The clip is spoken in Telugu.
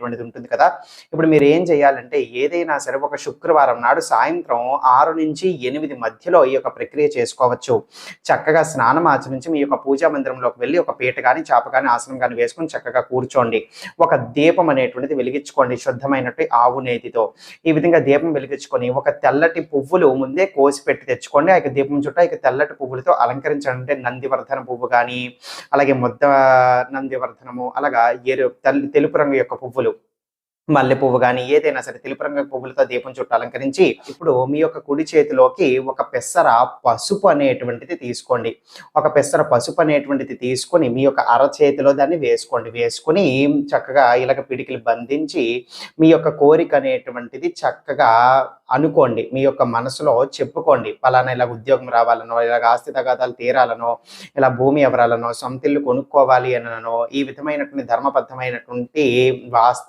అనేటువంటిది ఉంటుంది కదా. ఇప్పుడు మీరు ఏం చేయాలంటే ఏదైనా సరే ఒక శుక్రవారం నాడు సాయంత్రం ఆరు నుంచి ఎనిమిది మధ్యలో ఈ యొక్క ప్రక్రియ చేసుకోవచ్చు. చక్కగా స్నానం ఆచరించి మీ యొక్క పూజా మందిరంలోకి వెళ్ళి ఒక పీట కానీ చాప కానీ ఆసనం కానీ వేసుకొని చక్కగా కూర్చోండి. ఒక దీపం అనేటువంటిది వెలిగించుకోండి శుద్ధమైనట్టు ఆవు నేతితో. ఈ విధంగా దీపం వెలిగించుకొని ఒక తెల్లటి పువ్వులు ముందే కోసి పెట్టి తెచ్చుకోండి. ఆ యొక్క దీపం చుట్టూ ఆ తెల్లటి పువ్వులతో అలంకరించడం అంటే నందివర్ధన పువ్వు కానీ అలాగే ముద్ద నందివర్ధనము అలాగా ఎరు తెల్- తెలుపు రంగు యొక్క పువ్వులు మల్లె పువ్వు కానీ ఏదైనా సరే తెలుపు రంగు పువ్వులతో దీపం చుట్టూ అలంకరించి ఇప్పుడు మీ యొక్క కుడి చేతిలోకి ఒక పెసర పసుపు అనేటువంటిది తీసుకోండి. ఒక పెసర పసుపు అనేటువంటిది తీసుకొని మీ యొక్క అరచేతిలో దాన్ని వేసుకోండి. వేసుకొని చక్కగా ఇలాగ పిడికిలు బంధించి మీ యొక్క కోరిక అనేటువంటిది చక్కగా అనుకోండి. మీ యొక్క మనసులో చెప్పుకోండి. పలానా ఇలా ఉద్యోగం రావాలనో ఇలాగ ఆస్తి తగాదాలు తీరాలనో ఇలా భూమి ఎవరాలనో సొంతిల్లు కొనుక్కోవాలి అననో ఈ విధమైనటువంటి ధర్మబద్ధమైనటువంటి వాస్త